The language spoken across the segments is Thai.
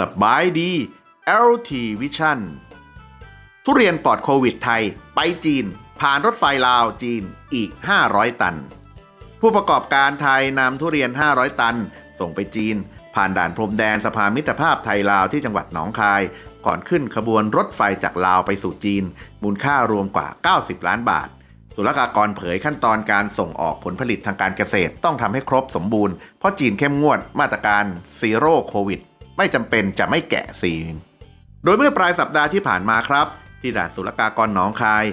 สบายดี LT Vision ทุเรียนปลอดโควิดไทย ไปจีน ผ่านรถไฟลาวจีนอีก 500 ตัน ผู้ประกอบการไทยนำทุเรียน 500 ตัน ส่งไปจีน ผ่านด่านพรมแดนสะพานมิตรภาพไทยลาวที่จังหวัดหนองคาย ก่อนขึ้นขบวนรถไฟจากลาวไปสู่จีน มูลค่ารวมกว่า 90 ล้านบาท ศุลกากรเผยขั้นตอนการส่งออกผลผลิตทางการเกษตรต้องทำให้ครบสมบูรณ์ เพราะจีนเข้มงวดมาตรการซีโร่โควิด ไม่จำเป็นจะไม่แกะซีน โดยเมื่อปลายสัปดาห์ที่ผ่านมาครับ ที่ด่านศุลกากรหนองคาย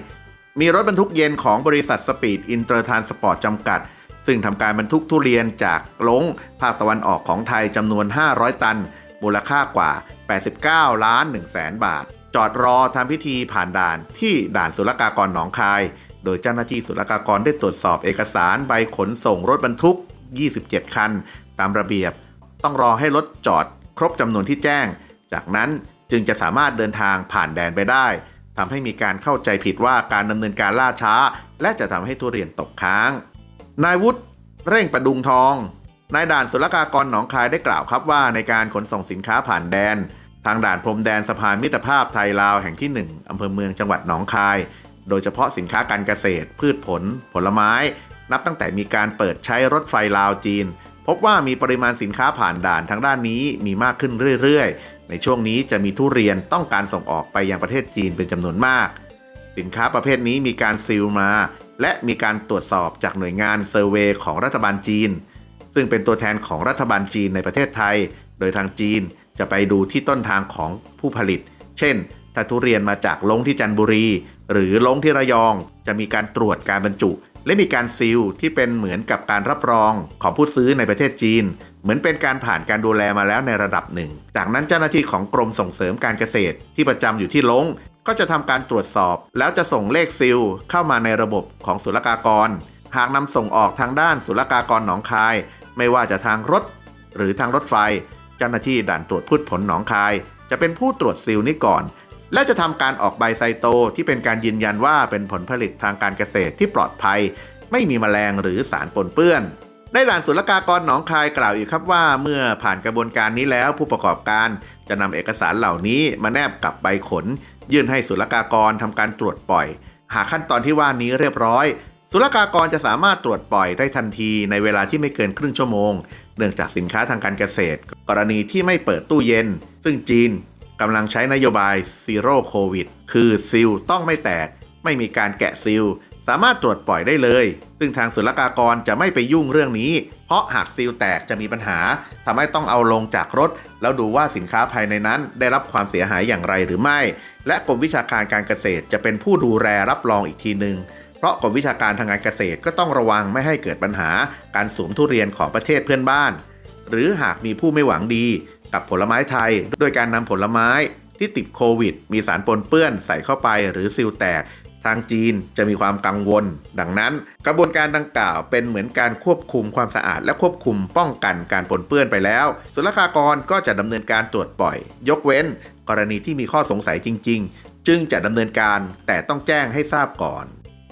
มีรถบรรทุกเย็นของบริษัทสปีดอินเตอร์ทานสปอร์ตจำกัดซึ่งทำการบรรทุกทุเรียนจากลงภาคตะวันออกของไทยจำนวน 500 ตัน มูลค่ากว่า 89 ล้าน1แสนบาท จอดรอทำพิธีผ่านด่านที่ด่านศุลกากรหนองคาย โดยเจ้าหน้าที่ศุลกากรได้ตรวจสอบเอกสารใบขนส่งรถบรรทุก 27 คัน ตามระเบียบ ต้องรอให้รถจอดครบจำนวนที่แจ้ง จากนั้นจึงจะสามารถเดินทางผ่านแดนไปได้ทำให้มีการเข้าใจผิดว่าการดำเนินการล่าช้า และจะทำให้ทุเรียนตกค้าง นายวุฒิเร่งประดุงทองนายด่านศุลกากรหนองคายได้กล่าวครับว่าในการขนส่งสินค้าผ่านแดน ทางด่านพรมแดนสะพานมิตรภาพไทยลาวแห่งที่ 1อำเภอเมืองจังหวัดหนองคาย โดยเฉพาะสินค้าการเกษตร พืชผล ผลไม้ นับตั้งแต่มีการเปิดใช้รถไฟลาวจีน พบว่ามีปริมาณสินค้าผ่านด่านทางด้านนี้มีมากขึ้นเรื่อยๆ ในช่วงนี้จะมีทุเรียนต้องการส่งออกไปยังประเทศจีนเป็นจำนวนมาก สินค้าประเภทนี้มีการซีลมา และมีการตรวจสอบจากหน่วยงานเซอร์เวย์ของรัฐบาลจีน ซึ่งเป็นตัวแทนของรัฐบาลจีนในประเทศไทย โดยทางจีน จะไปดูที่ต้นทางของผู้ผลิต เช่น ถ้าทุเรียนมาจากลงที่จันทบุรี หรือลงที่ระยอง จะมีการตรวจการบรรจุ และมีการซีลที่เป็นเหมือนกับการรับรองของผู้ซื้อในประเทศจีน เหมือนเป็นการผ่านการดูแลมาแล้วในระดับหนึ่ง จากนั้นเจ้าหน้าที่ของกรมส่งเสริมการเกษตร ที่ประจำอยู่ที่ลงก็จะทำการตรวจสอบ แล้วจะส่งเลขซิลเข้ามาในระบบของศุลกากร หากนำส่งออกทางด้านศุลกากรหนองคาย ไม่ว่าจะทางรถ หรือทางรถไฟ เจ้าหน้าที่ด่านตรวจพืชผลหนองคาย จะเป็นผู้ตรวจซิลนี้ก่อน และจะทำการออกใบไซโตที่เป็นการยืนยันว่าเป็นผลผลิตทางการเกษตรที่ปลอดภัย ไม่มีแมลงหรือสารปนเปื้อนได้ด่านศุลกากรหนองคายกล่าวอีกครับว่าเมื่อผ่านกระบวนการนี้แล้วผู้ประกอบการจะนำเอกสารเหล่านี้มาแนบกับใบขน ยื่นให้ศุลกากรทำการตรวจปล่อย หากขั้นตอนที่ว่านี้เรียบร้อย ศุลกากรจะสามารถตรวจปล่อยได้ทันทีในเวลาที่ไม่เกินครึ่งชั่วโมง เนื่องจากสินค้าทางการเกษตร กรณีที่ไม่เปิดตู้เย็น ซึ่งจีนกำลังใช้นโยบายซีโร่โควิดคือซิลต้องไม่แตก ไม่มีการแกะซิลสามารถตรวจปล่อยได้เลย ซึ่งทางศุลกากรจะไม่ไปยุ่งเรื่องนี้ เพราะหากซีลแตกจะมีปัญหาทำให้ต้องเอาลงจากรถ แล้วดูว่าสินค้าภายในนั้นได้รับความเสียหายอย่างไรหรือไม่ และกรมวิชาการการเกษตรจะเป็นผู้ดูแลรับรองอีกทีหนึ่ง เพราะกรมวิชาการทางการเกษตรก็ต้องระวังไม่ให้เกิดปัญหาการสวมทุเรียนของประเทศเพื่อนบ้าน หรือหากมีผู้ไม่หวังดีกับผลไม้ไทย โดยการนำผลไม้ที่ติดโควิด มีสารปนเปื้อนใส่เข้าไปหรือซิลแตกทางจีนจะมีความกังวล ดังนั้น กระบวนการดังกล่าวเป็นเหมือนการควบคุมความสะอาด และควบคุมป้องกันการปนเปื้อนไปแล้ว ศุลกากรก็จะดำเนินการตรวจปล่อย ยกเว้น กรณีที่มีข้อสงสัยจริง ๆ จึงจะดำเนินการแต่ต้องแจ้งให้ทราบก่อน